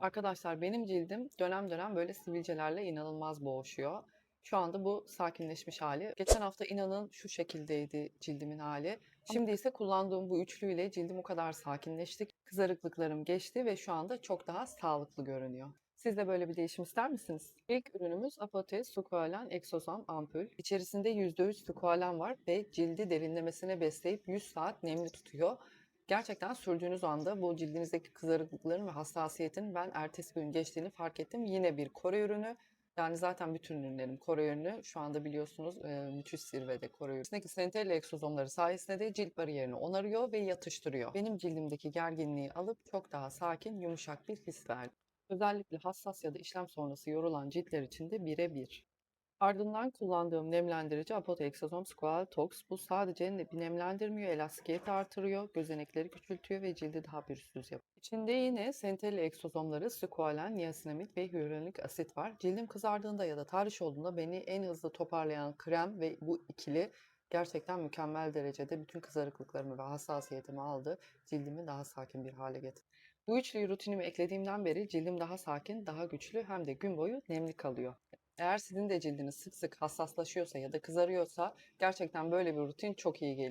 Arkadaşlar benim cildim dönem dönem böyle sivilcelerle inanılmaz boğuşuyor. Şu anda bu sakinleşmiş hali. Geçen hafta inanın şu şekildeydi cildimin hali. Şimdi ise kullandığım bu üçlüyle cildim o kadar sakinleşti. ki Kızarıklıklarım geçti ve şu anda çok daha sağlıklı görünüyor. Siz de böyle bir değişim ister misiniz? İlk ürünümüz Apote Squalen Exosam Ampul. İçerisinde %3 squalen var ve cildi derinlemesine besleyip 100 saat nemli tutuyor. Gerçekten sürdüğünüz anda bu cildinizdeki kızarıklıkların ve hassasiyetin ben ertesi gün geçtiğini fark ettim. Yine bir Kore ürünü. Yani zaten bütün ürünlerim Kore ürünü. Şu anda biliyorsunuz e, müthiş zirvede Kore ürünü. İçindeki Centella egzozomları sayesinde de cilt bariyerini onarıyor ve yatıştırıyor. Benim cildimdeki gerginliği alıp çok daha sakin, yumuşak bir his verdi. Özellikle hassas ya da işlem sonrası yorulan ciltler için de birebir. Ardından kullandığım nemlendirici Apote Exozom Squal Tox. Bu sadece nemlendirmiyor, elastikiyeti artırıyor, gözenekleri küçültüyor ve cildi daha pürüzsüz yapıyor. İçinde yine senteli egzozomları, squalen, niasinamid ve hyaluronik asit var. Cildim kızardığında ya da tahriş olduğunda beni en hızlı toparlayan krem ve bu ikili gerçekten mükemmel derecede bütün kızarıklıklarımı ve hassasiyetimi aldı. Cildimi daha sakin bir hale getirdi. Bu üçlüyü rutinime eklediğimden beri cildim daha sakin, daha güçlü hem de gün boyu nemli kalıyor. Eğer sizin de cildiniz sık sık hassaslaşıyorsa ya da kızarıyorsa gerçekten böyle bir rutin çok iyi geliyor.